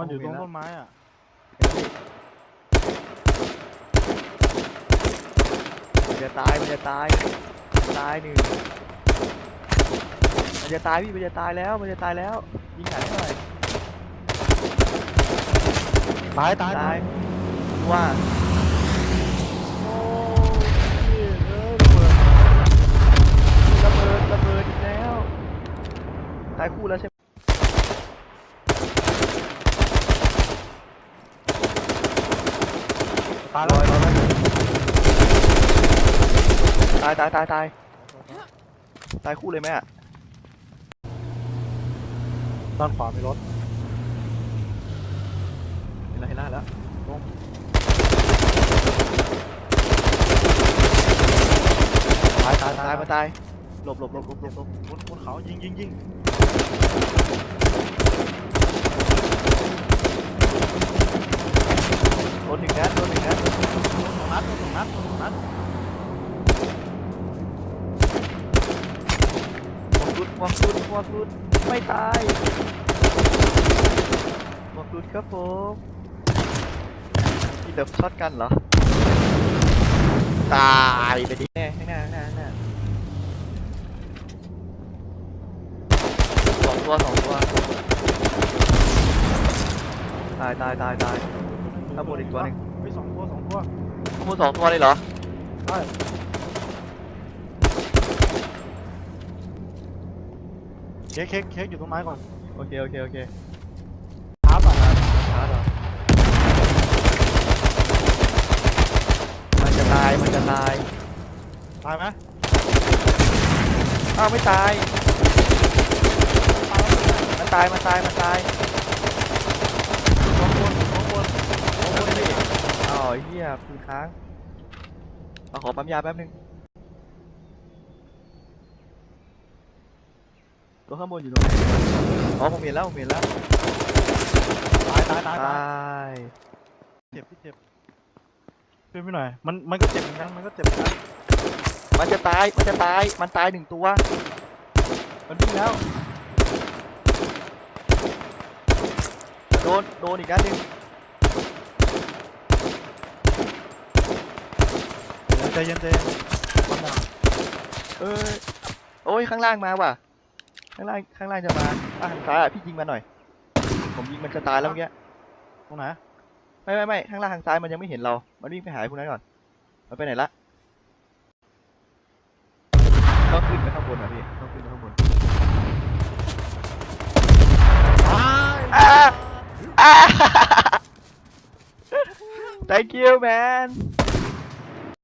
มันอยู่ตรงต้นไม้อะมันจะตายมันจะตายตายหนึ่งมันจะตายพี่มันจะตายแล้วมันจะตายแล้วยิงหนักหน่อยตายตายตายว่าโอ้ยเอ้ยระเบิดระเบิดระเบิดอีกแล้วตายคู่แล้วใช่ไหม ตายแล้วตายตายตายตายตายคู่เลยไหมอะด้านขวามีรถเห็นแล้วเห็นแล้วแล้วตายตายตายมาตายหลบหลบหลบหลบหลบหลบบนบนเขายิงยิงยิง โดนหนึ่งนัดโดนหนึ่งนัด สองนัดสองนัดสองนัด หมวกรุดหมวกรุดหมวกรุดไม่ตายหมวกรุดครับผมมีแต่ช็อตกันเหรอ ตายไปดิแน่ข้างหน้าข้างหน้าข้างหน้าสองตัวสองตัว ตายตายตายตายข้างบนอีกตัวหนึ่งไปสองตัวสองตัวข้างบนสองตัวเลยเหรอ ใช่ เค้กเค้กเค้กอยู่ตรงไม้ก่อนโอเคโอเคโอเคท้าป่ะช้าเหรอมันจะตายมันจะตายตายไหมอ้าวไม่ตายมันตายมันตายมันตายสองคนสองคนสองคนดิอ้าวไอ้เหี้ยปืนค้างเอาขอปั๊มยาแป๊บนึง ตัวข้างบนอยู่ตรงไหนอ๋อผมเห็นแล้วผมเห็นแล้วตายตายตายตตายายเจ็บพี่เจ็บช่วยพี่หน่อยมันมันก็เจ็บเหมือนกันมันก็เจ็บเหมือนกันมันจะตายมันจะตายมันตายหนึ่งตัวมันวิ่งแล้วโดนโดนอีกนัดหนึ่งเดี๋ยวใจเย็นใจเย็นมันหนักเอ้ยโอ้ยข้างล่างมาว่ะ ข้างล่างข้างล่างจะมาอะทางซ้ายอะพี่ยิงมาหน่อย ผมยิงมันจะตายแล้วเมื่อกี้ตรงไหนไม่ไม่ไม่ข้างล่างทางซ้ายมันยังไม่เห็นเรา มันวิ่งไปหาไอ้พวกนั้นก่อน มันไปไหนละต้องขึ้นไปข้างบนเหรอพี่ต้องขึ้นไปข้างบนตายอ่าอ่า thank you man